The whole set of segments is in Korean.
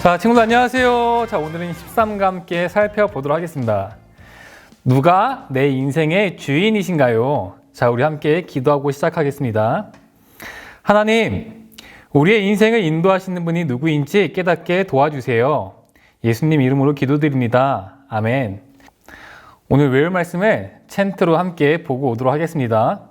자, 친구들 안녕하세요. 자, 오늘은 13과 함께 살펴보도록 하겠습니다. 누가 내 인생의 주인이신가요? 자, 우리 함께 기도하고 시작하겠습니다. 하나님, 우리의 인생을 인도하시는 분이 누구인지 깨닫게 도와주세요. 예수님 이름으로 기도드립니다. 아멘. 오늘 외울 말씀을 챈트로 함께 보고 오도록 하겠습니다.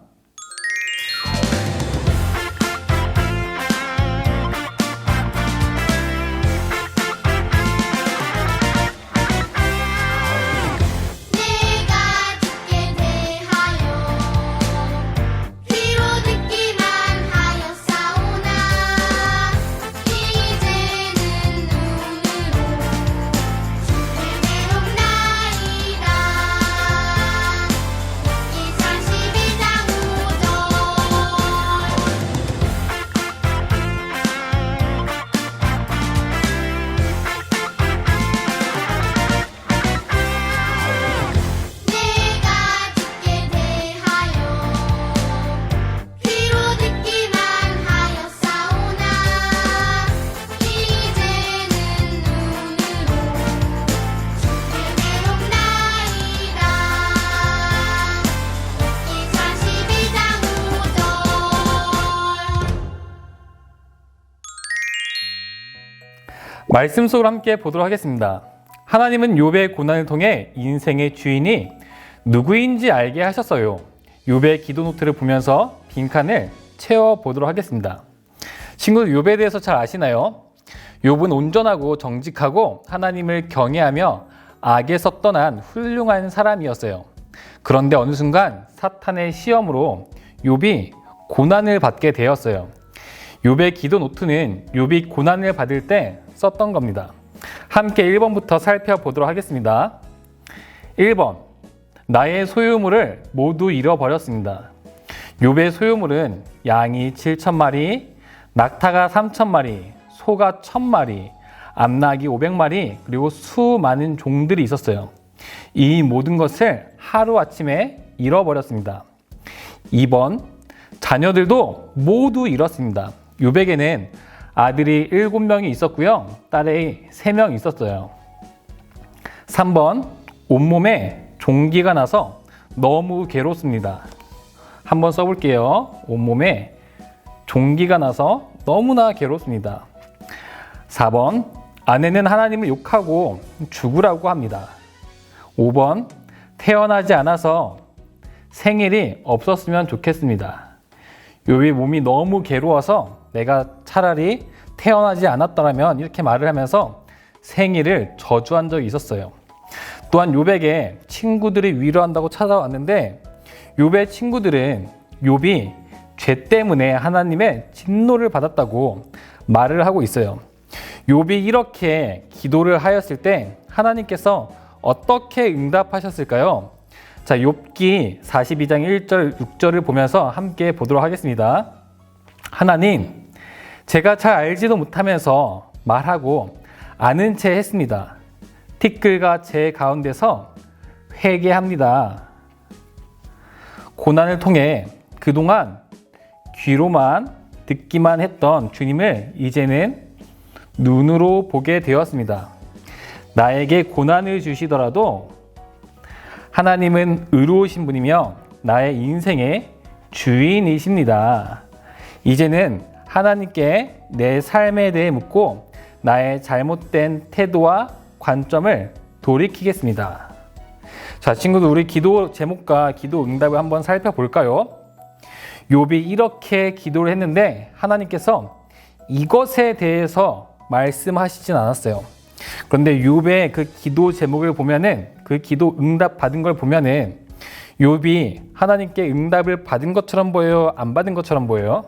말씀 속으로 함께 보도록 하겠습니다. 하나님은 욥의 고난을 통해 인생의 주인이 누구인지 알게 하셨어요. 욥의 기도 노트를 보면서 빈칸을 채워 보도록 하겠습니다. 친구들 욥에 대해서 잘 아시나요? 욥은 온전하고 정직하고 하나님을 경외하며 악에서 떠난 훌륭한 사람이었어요. 그런데 어느 순간 사탄의 시험으로 욥이 고난을 받게 되었어요. 욥의 기도 노트는 욥이 고난을 받을 때 썼던 겁니다. 함께 1번부터 살펴보도록 하겠습니다. 1번. 나의 소유물을 모두 잃어버렸습니다. 욥의 소유물은 양이 7천 마리, 낙타가 3천 마리, 소가 1천 마리, 암낙이 500마리, 그리고 수많은 종들이 있었어요. 이 모든 것을 하루아침에 잃어버렸습니다. 2번. 자녀들도 모두 잃었습니다. 욥에게는 아들이 7명이 있었고요. 딸이 3명 있었어요. 3번. 온몸에 종기가 나서 너무 괴롭습니다. 한번 써볼게요. 온몸에 종기가 나서 너무나 괴롭습니다. 4번. 아내는 하나님을 욕하고 죽으라고 합니다. 5번. 태어나지 않아서 생일이 없었으면 좋겠습니다. 욥이 몸이 너무 괴로워서 내가 차라리 태어나지 않았더라면 이렇게 말을 하면서 생일을 저주한 적이 있었어요. 또한 욥에게 친구들이 위로한다고 찾아왔는데 욥의 친구들은 욥이 죄 때문에 하나님의 진노를 받았다고 말을 하고 있어요. 욥이 이렇게 기도를 하였을 때 하나님께서 어떻게 응답하셨을까요? 자, 욥기 42장 1절, 6절을 보면서 함께 보도록 하겠습니다. 하나님, 제가 잘 알지도 못하면서 말하고 아는 채 했습니다. 티끌과 제 가운데서 회개합니다. 고난을 통해 그동안 귀로만 듣기만 했던 주님을 이제는 눈으로 보게 되었습니다. 나에게 고난을 주시더라도 하나님은 의로우신 분이며 나의 인생의 주인이십니다. 이제는 하나님께 내 삶에 대해 묻고 나의 잘못된 태도와 관점을 돌이키겠습니다. 자, 친구들 우리 기도 제목과 기도 응답을 한번 살펴볼까요? 욥이 이렇게 기도를 했는데 하나님께서 이것에 대해서 말씀하시진 않았어요. 그런데 욥의 그 기도 제목을 보면은 그 기도 응답 받은 걸 보면은 욥이 하나님께 응답을 받은 것처럼 보여요, 안 받은 것처럼 보여요?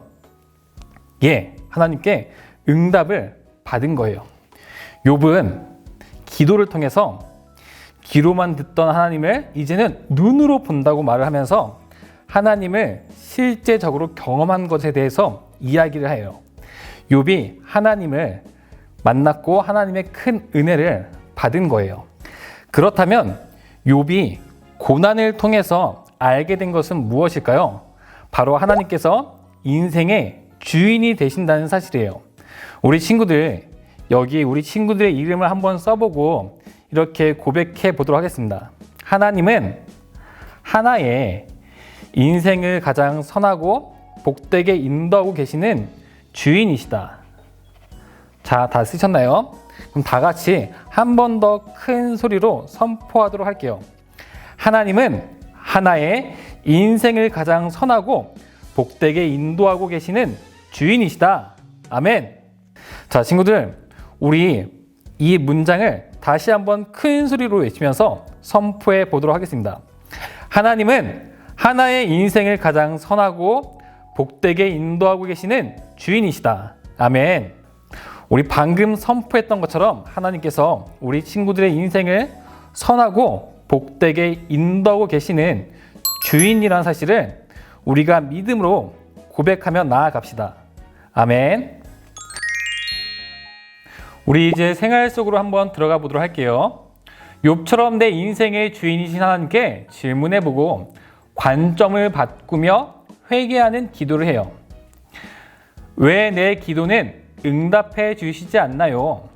예, 하나님께 응답을 받은 거예요. 욥은 기도를 통해서 귀로만 듣던 하나님을 이제는 눈으로 본다고 말을 하면서 하나님을 실제적으로 경험한 것에 대해서 이야기를 해요. 욥이 하나님을 만났고 하나님의 큰 은혜를 받은 거예요. 그렇다면 욥이 고난을 통해서 알게 된 것은 무엇일까요? 바로 하나님께서 인생의 주인이 되신다는 사실이에요. 우리 친구들 여기 우리 친구들의 이름을 한번 써보고 이렇게 고백해 보도록 하겠습니다. 하나님은 하나의 인생을 가장 선하고 복되게 인도하고 계시는 주인이시다. 자, 다 쓰셨나요? 그럼 다 같이 한 번 더 큰 소리로 선포하도록 할게요. 하나님은 하나의 인생을 가장 선하고 복되게 인도하고 계시는 주인이시다. 아멘. 자, 친구들, 우리 이 문장을 다시 한번 큰 소리로 외치면서 선포해 보도록 하겠습니다. 하나님은 하나의 인생을 가장 선하고 복되게 인도하고 계시는 주인이시다. 아멘. 우리 방금 선포했던 것처럼 하나님께서 우리 친구들의 인생을 선하고 복되게 인도하고 계시는 주인이라는 사실을 우리가 믿음으로 고백하며 나아갑시다. 아멘. 우리 이제 생활 속으로 한번 들어가 보도록 할게요. 욥처럼 내 인생의 주인이신 하나님께 질문해 보고 관점을 바꾸며 회개하는 기도를 해요. 왜 내 기도는 응답해 주시지 않나요?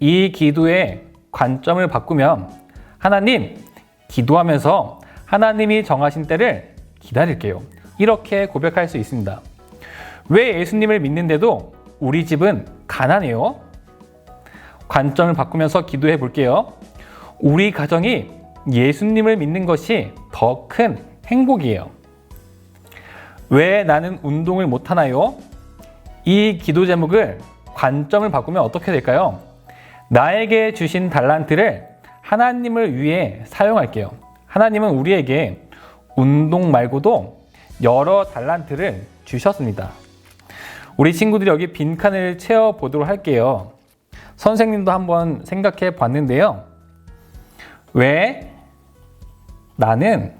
이 기도의 관점을 바꾸면 하나님 기도하면서 하나님이 정하신 때를 기다릴게요. 이렇게 고백할 수 있습니다. 왜 예수님을 믿는데도 우리 집은 가난해요? 관점을 바꾸면서 기도해 볼게요. 우리 가정이 예수님을 믿는 것이 더 큰 행복이에요. 왜 나는 운동을 못하나요? 이 기도 제목을 관점을 바꾸면 어떻게 될까요? 나에게 주신 달란트를 하나님을 위해 사용할게요. 하나님은 우리에게 운동 말고도 여러 달란트를 주셨습니다. 우리 친구들이 여기 빈칸을 채워보도록 할게요. 선생님도 한번 생각해 봤는데요. 왜 나는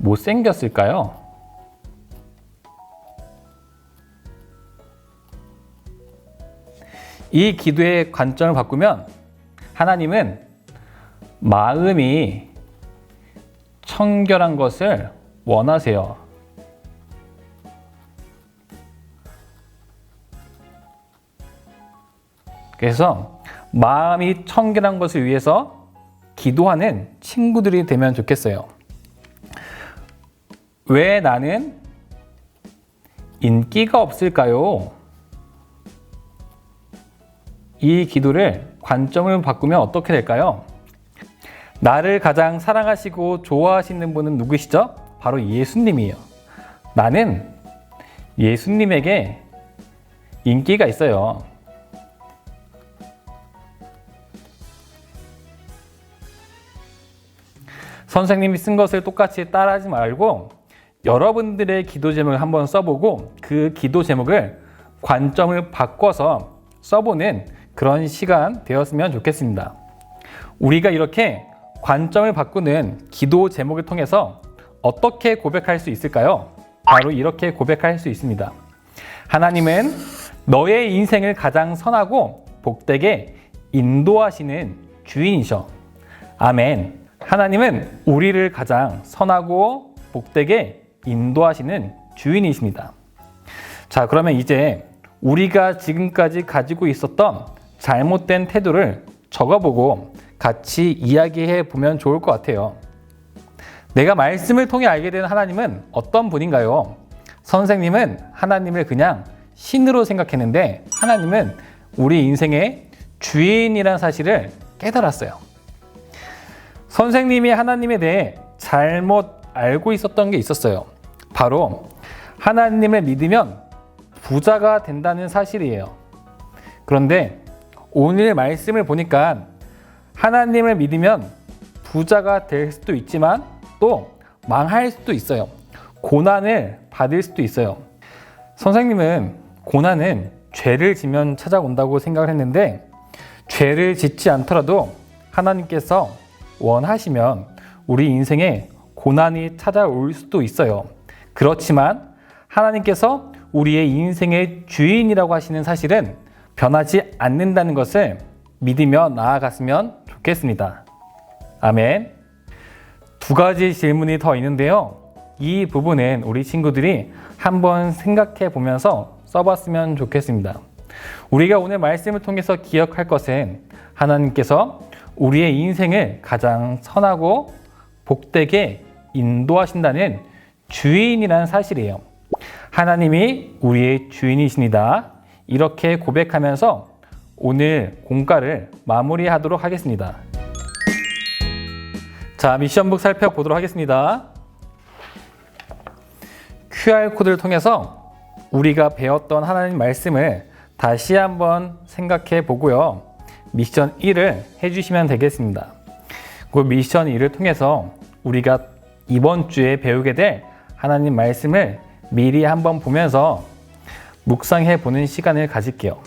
못생겼을까요? 이 기도의 관점을 바꾸면 하나님은 마음이 청결한 것을 원하세요. 그래서 마음이 청결한 것을 위해서 기도하는 친구들이 되면 좋겠어요. 왜 나는 인기가 없을까요? 이 기도를 관점을 바꾸면 어떻게 될까요? 나를 가장 사랑하시고 좋아하시는 분은 누구시죠? 바로 예수님이에요. 나는 예수님에게 인기가 있어요. 선생님이 쓴 것을 똑같이 따라하지 말고 여러분들의 기도 제목을 한번 써보고 그 기도 제목을 관점을 바꿔서 써보는 그런 시간 되었으면 좋겠습니다. 우리가 이렇게 관점을 바꾸는 기도 제목을 통해서 어떻게 고백할 수 있을까요? 바로 이렇게 고백할 수 있습니다. 하나님은 너의 인생을 가장 선하고 복되게 인도하시는 주인이셔. 아멘. 하나님은 우리를 가장 선하고 복되게 인도하시는 주인이십니다. 자, 그러면 이제 우리가 지금까지 가지고 있었던 잘못된 태도를 적어보고 같이 이야기해 보면 좋을 것 같아요. 내가 말씀을 통해 알게 된 하나님은 어떤 분인가요? 선생님은 하나님을 그냥 신으로 생각했는데 하나님은 우리 인생의 주인이라는 사실을 깨달았어요. 선생님이 하나님에 대해 잘못 알고 있었던 게 있었어요. 바로 하나님을 믿으면 부자가 된다는 사실이에요. 그런데 오늘 말씀을 보니까 하나님을 믿으면 부자가 될 수도 있지만 또 망할 수도 있어요. 고난을 받을 수도 있어요. 선생님은 고난은 죄를 지면 찾아온다고 생각을 했는데 죄를 짓지 않더라도 하나님께서 원하시면 우리 인생에 고난이 찾아올 수도 있어요. 그렇지만 하나님께서 우리의 인생의 주인이라고 하시는 사실은 변하지 않는다는 것을 믿으며 나아갔으면 좋겠습니다. 아멘. 두 가지 질문이 더 있는데요. 이 부분은 우리 친구들이 한번 생각해 보면서 써봤으면 좋겠습니다. 우리가 오늘 말씀을 통해서 기억할 것은 하나님께서 우리의 인생을 가장 선하고 복되게 인도하신다는 주인이라는 사실이에요. 하나님이 우리의 주인이십니다. 이렇게 고백하면서 오늘 공과를 마무리하도록 하겠습니다. 자, 미션북 살펴보도록 하겠습니다. QR코드를 통해서 우리가 배웠던 하나님 말씀을 다시 한번 생각해 보고요. 미션 1을 해주시면 되겠습니다. 그 미션 1을 통해서 우리가 이번 주에 배우게 될 하나님 말씀을 미리 한번 보면서 묵상해 보는 시간을 가질게요.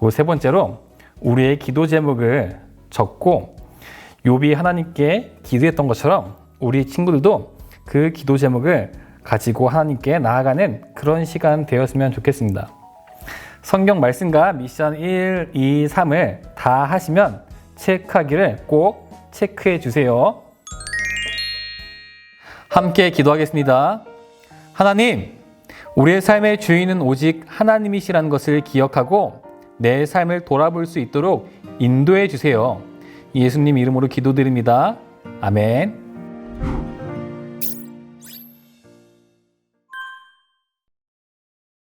그세 번째로 우리의 기도 제목을 적고 욥이 하나님께 기도했던 것처럼 우리 친구들도 그 기도 제목을 가지고 하나님께 나아가는 그런 시간 되었으면 좋겠습니다. 성경 말씀과 미션 1, 2, 3을 다 하시면 체크하기를 꼭 체크해 주세요. 함께 기도하겠습니다. 하나님, 우리의 삶의 주인은 오직 하나님이시라는 것을 기억하고 내 삶을 돌아볼 수 있도록 인도해 주세요. 예수님 이름으로 기도드립니다. 아멘.